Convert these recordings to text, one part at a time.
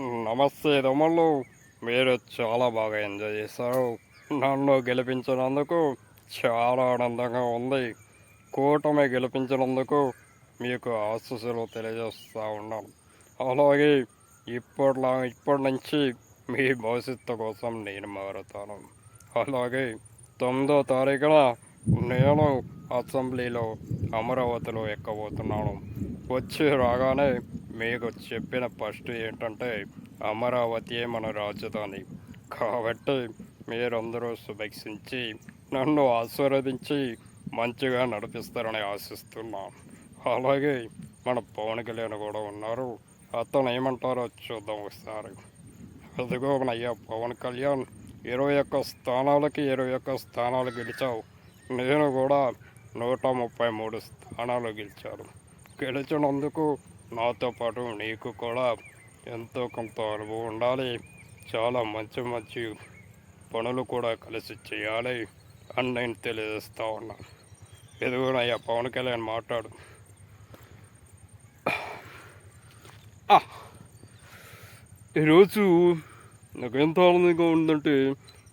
నమస్తే తమ్ముళ్ళు. మీరు చాలా బాగా ఎంజాయ్ చేశారు. నన్ను గెలిపించినందుకు చాలా ఆనందంగా ఉంది. కూటమి గెలిపించినందుకు మీకు ఆశీస్సులు తెలియజేస్తూ ఉన్నాను. అలాగే ఇప్పట్లో ఇప్పటి నుంచి మీ భవిష్యత్తు కోసం నేను మారుతాను. అలాగే తొమ్మిదో తారీఖున నేను అసెంబ్లీలో అమరావతిలో ఎక్కబోతున్నాను. వచ్చి రాగానే మీకు చెప్పిన ఫస్ట్ ఏంటంటే అమరావతియే మన రాజధాని. కాబట్టి మీరందరూ శుభేక్షించి నన్ను ఆశీర్వదించి మంచిగా నడిపిస్తారని ఆశిస్తున్నాను అలాగే మన పవన్ కళ్యాణ్ కూడా ఉన్నారు. అతను ఏమంటారో చూద్దాం ఒకసారి. అదిగో మన అయ్యా పవన్ కళ్యాణ్ ఇరవై ఒక్క స్థానాలకి ఇరవై ఒక్క స్థానాలు గెలిచావు. నేను కూడా నూట ముప్పై మూడు స్థానాలు గెలిచాను. గెలిచినందుకు నాతో పాటు నీకు కూడా ఎంతో కొంత అనుభవం ఉండాలి. చాలా మంచి మంచి పనులు కూడా కలిసి చేయాలి అని నేను తెలియజేస్తా ఉన్నాను ఎదుగునయ్యా పవన్ కళ్యాణ్ మాట్లాడు. ఈరోజు నాకు ఎంత ఆనందంగా ఉందంటే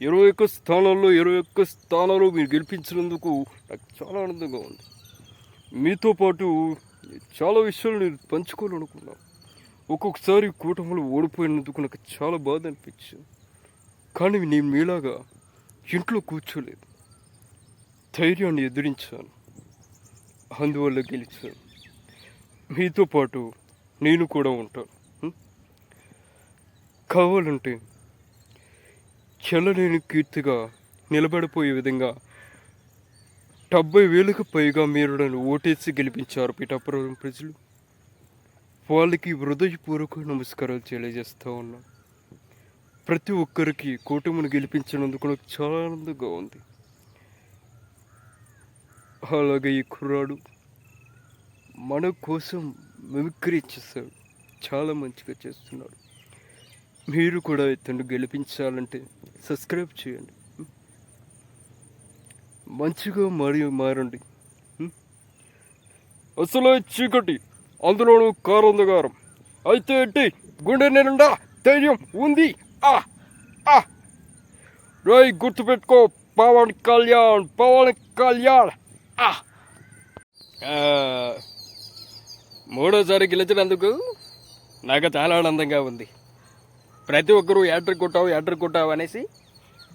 ఇరవై ఒక్క స్థానాల్లో ఇరవై ఒక్క స్థానాలు మీరు గెలిపించినందుకు నాకు చాలా ఆనందంగా ఉంది. మీతో పాటు చాలా విషయాలు నేను పంచుకోవాలనుకున్నాను ఒక్కొక్కసారి కూటమిలో ఓడిపోయినందుకు నాకు చాలా బాధ అనిపించింది. కానీ నేను మీలాగా ఇంట్లో కూర్చోలేదు. ధైర్యాన్ని ఎదిరించాను. అందువల్ల గెలిచాను. మీతో పాటు నేను కూడా ఉంటాను. కావాలంటే చెల్లలేని కీర్తిగా నిలబడిపోయే విధంగా డెబ్బై వేలకు పైగా మీరు ఓటేసి గెలిపించారు పిఠాపురం ప్రజలు. వాళ్ళకి హృదయపూర్వక నమస్కారాలు తెలియజేస్తూ ఉన్నాం. ప్రతి ఒక్కరికి కూటమిని గెలిపించినందుకు నాకు చాలా ఆనందంగా ఉంది. అలాగే ఈ కుర్రాడు మన కోసం మిమిక్రీ చేస్తాడు చాలా మంచిగా చేస్తున్నాడు. మీరు కూడా ఇతను గెలిపించాలంటే సబ్స్క్రైబ్ చేయండి. మంచిగా మరియు మారండి. అసలు చీకటి. అందులోనూ కారందగారం అయితే ఏంటి? గుండె నిండా ధైర్యం ఉంది. ఆ ఆ. రై గుర్తుపెట్టుకో పవన్ కళ్యాణ్ పవన్ కళ్యాణ్. ఆ. మూడోసారి గెలిచినందుకు నాకు చాలా ఆనందంగా ఉంది. ప్రతి ఒక్కరూ యాట్రిక్ కొట్టావు యాట్రిక్ కొట్టావు అనేసి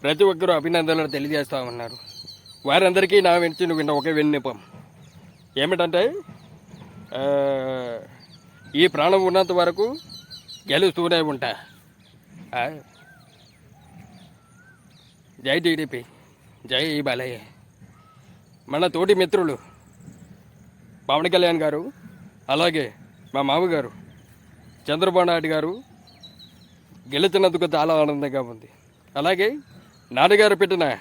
ప్రతి ఒక్కరూ అభినందనలు తెలియజేస్తా ఉన్నారు. వారందరికీ నా వెంచి విన్న ఒకే విన్నపం. ఏమిటంటే ఈ ప్రాణం ఉన్నంత వరకు గెలుస్తూనే ఉంటా. జై టీడీపీ జై బాలయ్య. మన తోటి మిత్రులు పవన్ కళ్యాణ్ గారు అలాగే మా మామగారు చంద్రబాబు నాయుడు గారు గెలిచినందుకు చాలా ఆనందంగా ఉంది. అలాగే నాన్నగారు పెట్టిన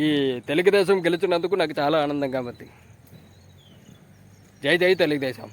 ఈ తెలుగుదేశం గెలిచినందుకు నాకు చాలా ఆనందంగా ఉంది జై జై తెలుగుదేశం.